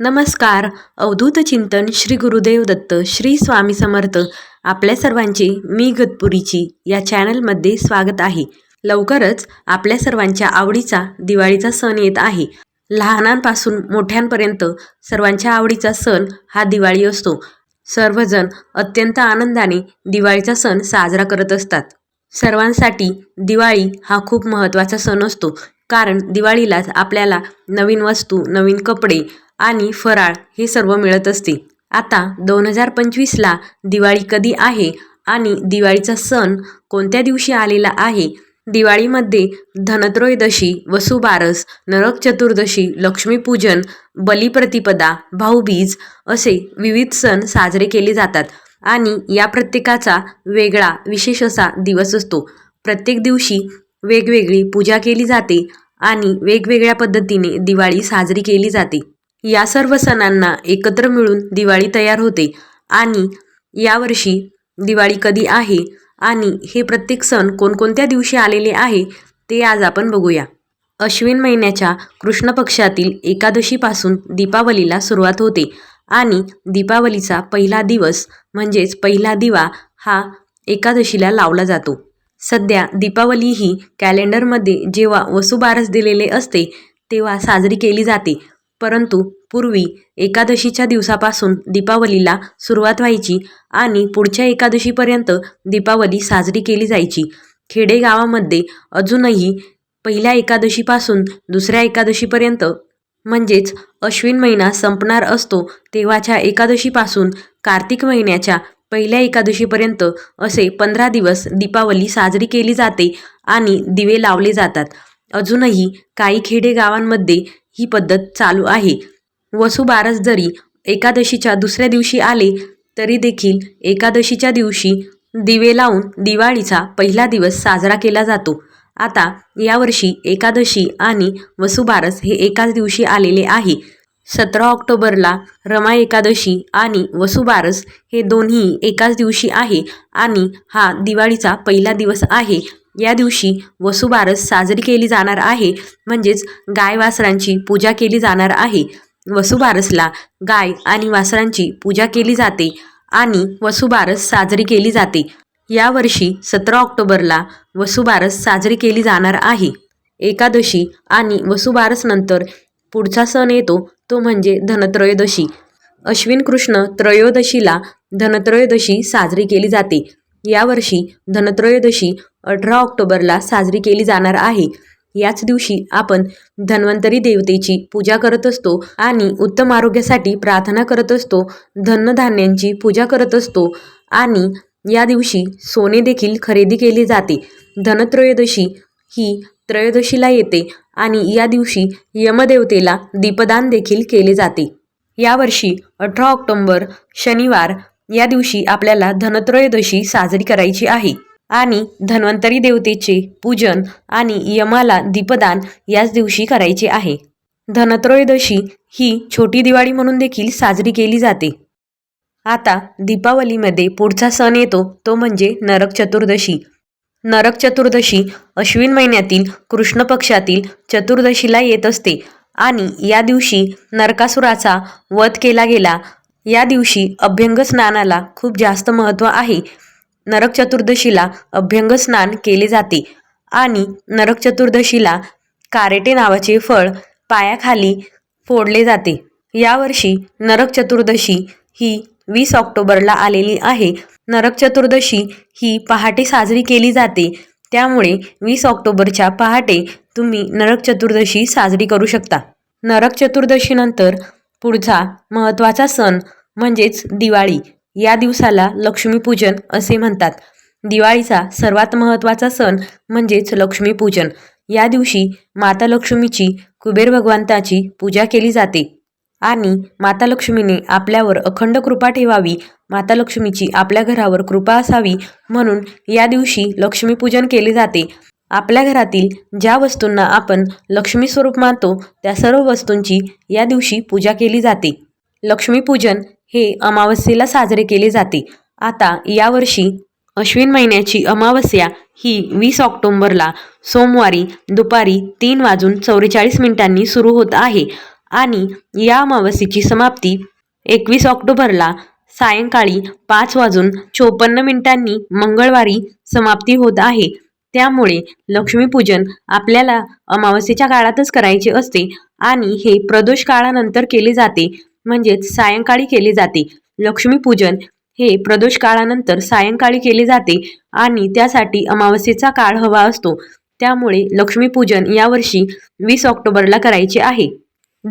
नमस्कार. अवधूत चिंतन श्री गुरुदेव दत्त श्री स्वामी समर्थ. आपल्या सर्वांचे मी गतपुरीची या चॅनलमध्ये स्वागत आहे. लवकरच आपल्या सर्वांच्या आवडीचा दिवाळीचा सण येत आहे. लहानांपासून मोठ्यांपर्यंत सर्वांच्या आवडीचा सण हा दिवाळी असतो. सर्वजण अत्यंत आनंदाने दिवाळीचा सण साजरा करत असतात. सर्वांसाठी दिवाळी हा खूप महत्त्वाचा सण असतो. कारण दिवाळीलाच आपल्याला नवीन वस्तू नवीन कपडे आणि फराळ हे सर्व मिळत असते. आता दोन हजार पंचवीसला दिवाळी कधी आहे आणि दिवाळीचा सण कोणत्या दिवशी आलेला आहे? दिवाळीमध्ये धनत्रयोदशी वसुबारस नरक चतुर्दशी लक्ष्मीपूजन बलिप्रतिपदा भाऊबीज असे विविध सण साजरे केले जातात आणि या प्रत्येकाचा वेगळा विशेष असा दिवस असतो. प्रत्येक दिवशी वेगवेगळी पूजा केली जाते आणि वेगवेगळ्या पद्धतीने दिवाळी साजरी केली जाते. या सर्व सणांना एकत्र मिळून दिवाळी तयार होते आणि यावर्षी दिवाळी कधी आहे आणि हे प्रत्येक सण कोणकोणत्या दिवशी आलेले आहे ते आज आपण बघूया. अश्विन महिन्याच्या कृष्ण पक्षातील एकादशीपासून दीपावलीला सुरुवात होते आणि दीपावलीचा पहिला दिवस म्हणजेच पहिला दिवा हा एकादशीला लावला जातो. सध्या दीपावली ही कॅलेंडरमध्ये जेव्हा वसुबारस दिलेले असते तेव्हा साजरी केली जाते. परंतु पूर्वी एकादशीच्या दिवसापासून दीपावलीला सुरुवात व्हायची आणि पुढच्या एकादशीपर्यंत दीपावली साजरी केली जायची. खेडेगावामध्ये अजूनही पहिल्या एकादशीपासून दुसऱ्या एकादशीपर्यंत म्हणजेच अश्विन महिना संपणार असतो तेव्हाच्या एकादशीपासून कार्तिक महिन्याच्या पहिल्या एकादशीपर्यंत असे पंधरा दिवस दीपावली साजरी केली जाते आणि दिवे लावले जातात. अजूनही काही खेडेगावांमध्ये ही पद्धत चालू आहे. वसुबारस जरी एकादशीच्या दुसऱ्या दिवशी आले तरी देखील एकादशीच्या दिवशी दिवे लावून दिवाळीचा पहिला दिवस साजरा केला जातो. आता यावर्षी एकादशी आणि वसुबारस हे एकाच दिवशी आलेले आहे. सतरा ऑक्टोबरला रमा एकादशी आणि वसुबारस हे दोन्ही एकाच दिवशी आहे आणि हा दिवाळीचा पहिला दिवस आहे. या दिवशी वसुबारस साजरी केली जाणार आहे म्हणजेच गाय वासरांची पूजा केली जाणार आहे. वसुबारसला गाय आणि वासरांची पूजा केली जाते आणि वसुबारस साजरी केली जाते. यावर्षी सतरा ऑक्टोबरला वसुबारस साजरी केली जाणार आहे. एकादशी आणि वसुबारसनंतर पुढचा सण येतो तो म्हणजे धनत्रयोदशी. अश्विन कृष्ण त्रयोदशीला धनत्रयोदशी साजरी केली जाते. यावर्षी धनत्रयोदशी अठरा ऑक्टोबरला साजरी केली जाणार आहे. याच दिवशी आपण धन्वंतरी देवतेची पूजा करत असतो आणि उत्तम आरोग्यासाठी प्रार्थना करत असतो धनधान्यांची पूजा करत असतो आणि या दिवशी सोने देखील खरेदी केली जाते. धनत्रयोदशी ही त्रयोदशीला येते आणि या दिवशी यमदेवतेला दीपदान देखील केले जाते. यावर्षी अठरा ऑक्टोंबर शनिवार या दिवशी आपल्याला धनत्रयोदशी साजरी करायची आहे. आणि धन्वंतरी देवतेचे पूजन आणि यमाला दीपदान याच दिवशी करायचे आहे. धनत्रयोदशी ही छोटी दिवाळी म्हणून देखील साजरी केली जाते. आता दीपावलीमध्ये पुढचा सण येतो तो म्हणजे नरक चतुर्दशी. नरक चतुर्दशी अश्विन महिन्यातील कृष्ण पक्षातील चतुर्दशीला येत असते. आणि या दिवशी नरकासुराचा वध केला गेला. या दिवशी अभ्यंग स्नानाला खूप जास्त महत्त्व आहे. नरक चतुर्दशीला अभ्यंग स्नान केले जाते. आणि नरक चतुर्दशीला कारेटे नावाचे फळ पायाखाली फोडले जाते. यावर्षी नरक चतुर्दशी ही वीस ऑक्टोबरला आलेली आहे. नरक चतुर्दशी ही पहाटे साजरी केली जाते. त्यामुळे वीस ऑक्टोबरच्या पहाटे तुम्ही नरक चतुर्दशी साजरी करू शकता. नरक चतुर्दशीनंतर पुढचा महत्त्वाचा सण म्हणजेच दिवाळी. या दिवसाला लक्ष्मीपूजन असे म्हणतात. दिवाळीचा सर्वात महत्त्वाचा सण म्हणजेच लक्ष्मीपूजन या दिवशी माता लक्ष्मीची कुबेर भगवंताची पूजा केली जाते. आणि माता लक्ष्मीने आपल्यावर अखंड कृपा ठेवावी. माता लक्ष्मीची आपल्या घरावर कृपा असावी म्हणून या दिवशी लक्ष्मीपूजन केले जाते. आपल्या घरातील ज्या वस्तूंना आपण लक्ष्मी स्वरूप मानतो त्या सर्व वस्तूंची या दिवशी पूजा केली जाते. लक्ष्मीपूजन हे अमावस्येला साजरे केले जाते. आता यावर्षी अश्विन महिन्याची अमावस्या ही वीस ऑक्टोंबरला सोमवारी दुपारी तीन वाजून चौवेचाळीस मिनिटांनी सुरू होत आहे. आणि या अमावस्येची समाप्ती एकवीस ऑक्टोबरला सायंकाळी पाच वाजून चोपन्न मिनिटांनी मंगळवारी समाप्ती होत आहे. त्यामुळे लक्ष्मीपूजन आपल्याला अमावस्येच्या काळातच करायचे असते आणि हे प्रदोष काळानंतर केले जाते म्हणजेच सायंकाळी केले जाते. लक्ष्मीपूजन हे प्रदोष काळानंतर सायंकाळी केले जाते आणि त्यासाठी अमावस्येचा काळ हवा असतो. त्यामुळे लक्ष्मीपूजन यावर्षी वीस ऑक्टोबरला करायचे आहे.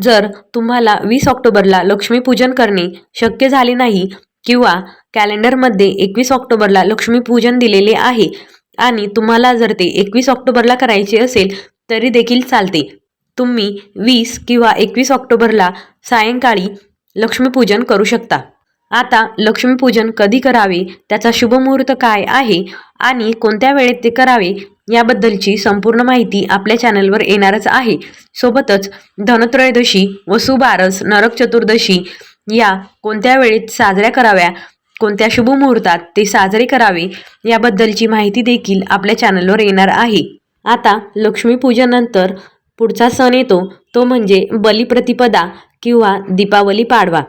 जर तुम्हाला वीस ऑक्टोबरला लक्ष्मीपूजन करणे शक्य झाले नाही किंवा कॅलेंडरमध्ये एकवीस ऑक्टोबरला लक्ष्मीपूजन दिलेले आहे आणि तुम्हाला जर ते एकवीस ऑक्टोबरला करायचे असेल तरी देखील चालते. तुम्ही वीस किंवा एकवीस ऑक्टोबरला सायंकाळी लक्ष्मीपूजन करू शकता. आता लक्ष्मीपूजन कधी करावे? त्याचा शुभमुहूर्त काय आहे? आणि कोणत्या वेळेत ते करावे? याबद्दलची संपूर्ण माहिती आपल्या चॅनलवर येणारच आहे. सोबतच धनत्रयोदशी वसुबारस नरक चतुर्दशी या कोणत्या वेळेत साजऱ्या कराव्या कोणत्या शुभमुहूर्तात ते साजरे करावे याबद्दलची माहिती देखील आपल्या चॅनलवर येणार आहे. आता लक्ष्मीपूजनानंतर पुढचा सण येतो. तो म्हणजे बलिप्रतिपदा किंवा दीपावली पाडवा.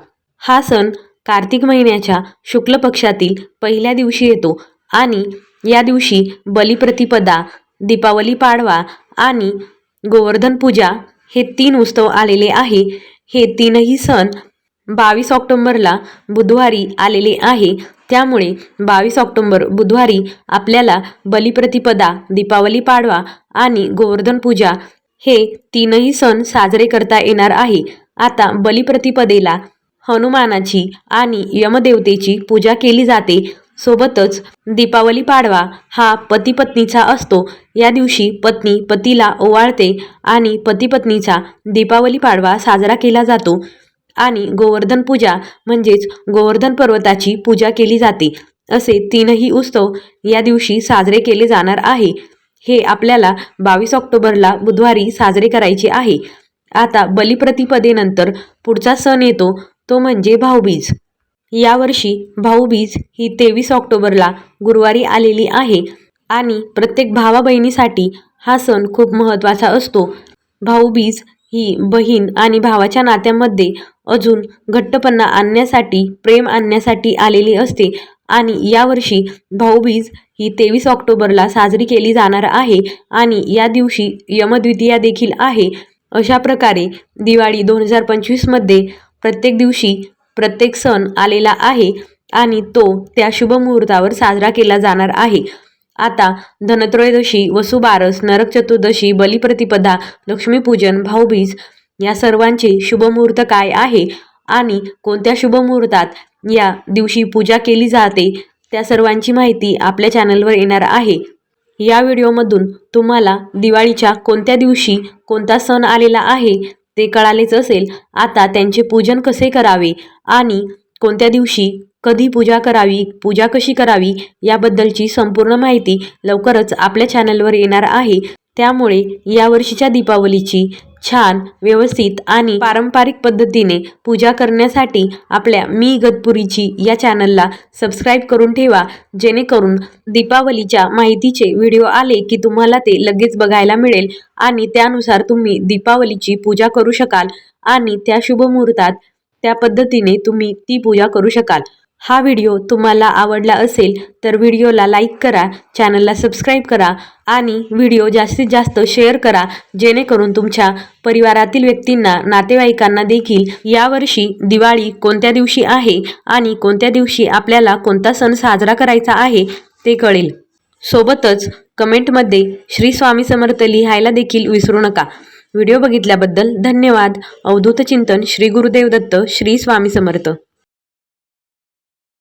हा सण कार्तिक महिन्याच्या शुक्ल पक्षातील पहिल्या दिवशी येतो आणि या दिवशी बलिप्रतिपदा दीपावली पाडवा आणि गोवर्धन पूजा हे तीन उत्सव आलेले आहे. हे तीनही सण बावीस ऑक्टोंबरला बुधवारी आलेले आहे. त्यामुळे बावीस ऑक्टोंबर बुधवारी आपल्याला बलिप्रतिपदा दीपावली पाडवा आणि गोवर्धन पूजा हे तीनही सण साजरे करता येणार आहे. आता बलिप्रतिपदेला हनुमानाची आणि यमदेवतेची पूजा केली जाते. सोबतच दीपावली पाडवा हा पती पत्नीचा असतो. या दिवशी पत्नी पतीला ओवाळते आणि पती पत्नीचा दीपावली पाडवा साजरा केला जातो. आणि गोवर्धन पूजा म्हणजेच गोवर्धन पर्वताची पूजा केली जाते. असे तीनही उत्सव या दिवशी साजरे केले जाणार आहे. हे आपल्याला बावीस ऑक्टोबरला बुधवारी साजरे करायचे आहे. आता बलिप्रतिपदेनंतर पुढचा सण येतो. तो म्हणजे भाऊबीज. यावर्षी भाऊबीज ही तेवीस ऑक्टोबरला गुरुवारी आलेली आहे आणि प्रत्येक भावा बहिणीसाठी हा सण खूप महत्त्वाचा असतो. भाऊबीज ही बहीण आणि भावाच्या नात्यामध्ये अजून घट्टपणा आणण्यासाठी प्रेम आणण्यासाठी आलेली असते आणि यावर्षी भाऊबीज ही तेवीस ऑक्टोबरला साजरी केली जाणार आहे आणि या दिवशी यमद्वितीया देखील आहे. अशा प्रकारे दिवाळी दोन हजार पंचवीसमध्ये प्रत्येक दिवशी प्रत्येक सण आलेला आहे आणि तो त्या शुभमुहूर्तावर साजरा केला जाणार आहे. आता धनत्रयोदशी वसुबारस नरक चतुर्दशी बलिप्रतिपदा लक्ष्मीपूजन भाऊबीज या सर्वांचे शुभमुहूर्त काय आहे आणि कोणत्या शुभमुहूर्तात या दिवशी पूजा केली जाते त्या सर्वांची माहिती आपल्या चॅनलवर येणार आहे. या व्हिडिओमधून तुम्हाला दिवाळीच्या कोणत्या दिवशी कोणता सण आलेला आहे ते कळालेच असेल आता त्यांचे पूजन कसे करावे आणि कोणत्या दिवशी कधी पूजा करावी पूजा कशी करावी याबद्दलची संपूर्ण माहिती लवकरच आपल्या चॅनलवर येणार आहे. त्यामुळे यावर्षीच्या दीपावलीची छान व्यवस्थित आणि पारंपरिक पद्धतीने पूजा करण्यासाठी आपल्या मी गतपुरीची या चॅनलला सबस्क्राईब करून ठेवा. जेणेकरून दीपावलीच्या माहितीचे व्हिडिओ आले की तुम्हाला ते लगेच बघायला मिळेल आणि त्यानुसार तुम्ही दीपावलीची पूजा करू शकाल आणि त्या शुभ मुहूर्तात त्या पद्धतीने तुम्ही ती पूजा करू शकाल. हा व्हिडिओ तुम्हाला आवडला असेल तर व्हिडिओला लाईक करा चॅनलला सबस्क्राईब करा आणि व्हिडिओ जास्तीत जास्त शेअर करा जेणेकरून तुमच्या परिवारातील व्यक्तींना नातेवाईकांना देखील यावर्षी दिवाळी कोणत्या दिवशी आहे आणि कोणत्या दिवशी आपल्याला कोणता सण साजरा करायचा आहे ते कळेल. सोबतच कमेंटमध्ये श्री स्वामी समर्थ लिहायला देखील विसरू नका. व्हिडिओ बघितल्याबद्दल धन्यवाद. अवधूत चिंतन श्री गुरुदेव दत्त श्री स्वामी समर्थ.